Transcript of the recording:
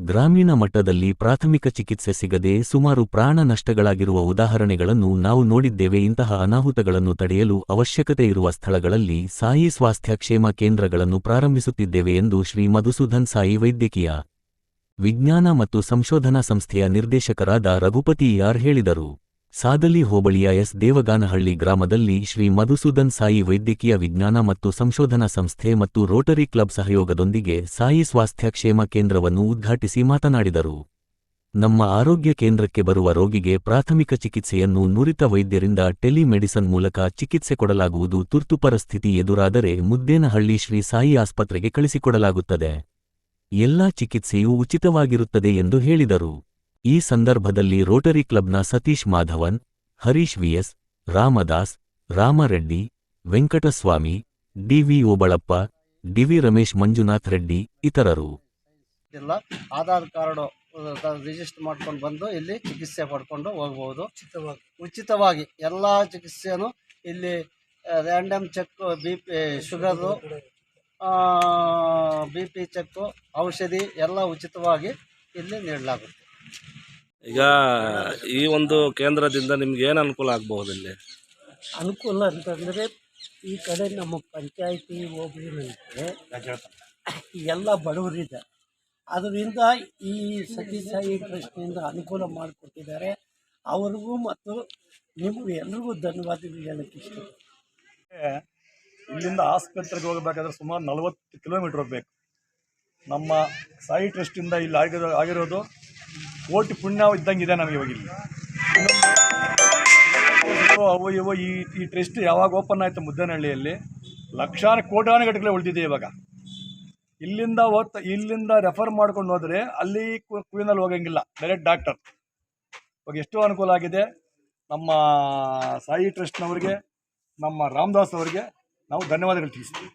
ಗ್ರಾಮೀಣ ಮಟ್ಟದಲ್ಲಿ ಪ್ರಾಥಮಿಕ ಚಿಕಿತ್ಸೆ ಸಿಗದೆ ಸುಮಾರು ಪ್ರಾಣ ನಷ್ಟಗಳಾಗಿರುವ ಉದಾಹರಣೆಗಳನ್ನು ನಾವು ನೋಡಿದ್ದೇವೆ. ಇಂತಹ ಅನಾಹುತಗಳನ್ನು ತಡೆಯಲು ಅವಶ್ಯಕತೆ ಇರುವ ಸ್ಥಳಗಳಲ್ಲಿ ಸಾಯಿ ಸ್ವಾಸ್ಥ್ಯ ಕ್ಷೇಮ ಕೇಂದ್ರಗಳನ್ನು ಪ್ರಾರಂಭಿಸುತ್ತಿದ್ದೇವೆ ಎಂದು ಶ್ರೀ ಮಧುಸೂಧನ್ ಸಾಯಿ ವೈದ್ಯಕೀಯ ವಿಜ್ಞಾನ ಮತ್ತು ಸಂಶೋಧನಾ ಸಂಸ್ಥೆಯ ನಿರ್ದೇಶಕರಾದ ರಘುಪತಿ ಯಾರ್ ಹೇಳಿದರು. ಸಾದಲಿ ಹೋಬಳಿಯ ಎಸ್. ದೇವಗಾನಹಳ್ಳಿ ಗ್ರಾಮದಲ್ಲಿ ಶ್ರೀ ಮಧುಸೂದನ್ ಸಾಯಿ ವೈದ್ಯಕೀಯ ವಿಜ್ಞಾನ ಮತ್ತು ಸಂಶೋಧನಾ ಸಂಸ್ಥೆ ಮತ್ತು ರೋಟರಿ ಕ್ಲಬ್ ಸಹಯೋಗದೊಂದಿಗೆ ಸಾಯಿ ಸ್ವಾಸ್ಥ್ಯ ಕ್ಷೇಮ ಕೇಂದ್ರವನ್ನು ಉದ್ಘಾಟಿಸಿ ಮಾತನಾಡಿದರು. ನಮ್ಮ ಆರೋಗ್ಯ ಕೇಂದ್ರಕ್ಕೆ ಬರುವ ರೋಗಿಗೆ ಪ್ರಾಥಮಿಕ ಚಿಕಿತ್ಸೆಯನ್ನು ನುರಿತ ವೈದ್ಯರಿಂದ ಟೆಲಿಮೆಡಿಸನ್ ಮೂಲಕ ಚಿಕಿತ್ಸೆ ಕೊಡಲಾಗುವುದು. ತುರ್ತು ಪರಿಸ್ಥಿತಿ ಎದುರಾದರೆ ಮುದ್ದೇನಹಳ್ಳಿ ಶ್ರೀ ಸಾಯಿ ಆಸ್ಪತ್ರೆಗೆ ಕಳಿಸಿಕೊಡಲಾಗುತ್ತದೆ. ಎಲ್ಲಾ ಚಿಕಿತ್ಸೆಯೂ ಉಚಿತವಾಗಿರುತ್ತದೆ ಎಂದು ಹೇಳಿದರು. ಈ ಸಂದರ್ಭದಲ್ಲಿ ರೋಟರಿ ಕ್ಲಬ್ನ Satish Madhavan Harish V S Ramdas Ramareddy Venkataswamy D V Obalappa D V Ramesh Manjunath Reddy ಇತರರು. ಇಲ್ಲ ಆಧಾರ್ ಕಾರ್ಡು ರಿಜಿಸ್ಟರ್ ಮಾಡ್ಕೊಂಡು ಬಂದು ಇಲ್ಲಿ ಚಿಕಿತ್ಸೆ ಪಡ್ಕೊಂಡು ಹೋಗ್ಬೋದು. ಉಚಿತವಾಗಿ. ಉಚಿತವಾಗಿ ಎಲ್ಲ ಚಿಕಿತ್ಸೆನೂ ಇಲ್ಲಿ random check B P sugar B P check ಔಷಧಿ ಎಲ್ಲ ಉಚಿತವಾಗಿ ಇಲ್ಲಿ ನೀಡಲಾಗುತ್ತೆ. ಈಗ ಈ ಒಂದು ಕೇಂದ್ರದಿಂದ ನಿಮ್ಗೆ ಏನು ಅನುಕೂಲ ಆಗಬಹುದು ಇಲ್ಲಿ? ಅನುಕೂಲ ಅಂತಂದರೆ ಈ ಕಡೆ ನಮ್ಮ ಪಂಚಾಯಿತಿ ಹೋಬಳಿನಂತೆ ಎಲ್ಲ ಬಡವರಿದೆ. ಅದರಿಂದ ಈ ಸತಿ ಸಾಯಿ ಟ್ರಸ್ಟ್ನಿಂದ ಅನುಕೂಲ ಮಾಡಿಕೊಟ್ಟಿದ್ದಾರೆ. ಅವ್ರಿಗೂ ಮತ್ತು ನಿಮಗೂ ಎಲ್ರಿಗೂ ಧನ್ಯವಾದಗಳು ಹೇಳಕ್ಕೆ ಇಷ್ಟ ಇಲ್ಲಿಂದ ಆಸ್ಪತ್ರೆಗೆ ಹೋಗಬೇಕಾದ್ರೆ ಸುಮಾರು ನಲವತ್ತು ಕಿಲೋಮೀಟ್ರ್ ಹೋಗಬೇಕು. ನಮ್ಮ ಸಾಯಿ ಟ್ರಸ್ಟಿಂದ ಇಲ್ಲಿ ಆಗಿರೋ ಆಗಿರೋದು ಕೋಟಿ ಪುಣ್ಯ ಇದ್ದಂಗಿದೆ ನಮಗೆ ಇವಾಗ ಇಲ್ಲಿ. ಇನ್ನೊಂದು ಅವು ಇವು ಈ ಈ ಟ್ರಸ್ಟ್ ಯಾವಾಗ ಓಪನ್ ಆಯಿತು ಮುದ್ದನಹಳ್ಳಿಯಲ್ಲಿ? ಲಕ್ಷಾನು ಕೋಟಾನು ಗಟ್ಟಲೆ ಉಳಿದಿದೆ ಇವಾಗ. ಇಲ್ಲಿಂದ ಓದ್ತಾ, ಇಲ್ಲಿಂದ ರೆಫರ್ ಮಾಡ್ಕೊಂಡು ಹೋದರೆ ಅಲ್ಲಿ ಕ್ಯೂನಲ್ಲಿ ಹೋಗಂಗಿಲ್ಲ. ಡೈರೆಕ್ಟ್ ಡಾಕ್ಟರ್ ಇವಾಗ ಎಷ್ಟೋ ಅನುಕೂಲ ಆಗಿದೆ. ನಮ್ಮ ಸಾಯಿ ಟ್ರಸ್ಟ್ನವ್ರಿಗೆ ನಮ್ಮ ರಾಮದಾಸ್ ಅವರಿಗೆ ನಾವು ಧನ್ಯವಾದಗಳು ತಿಳಿಸ್ತೀವಿ.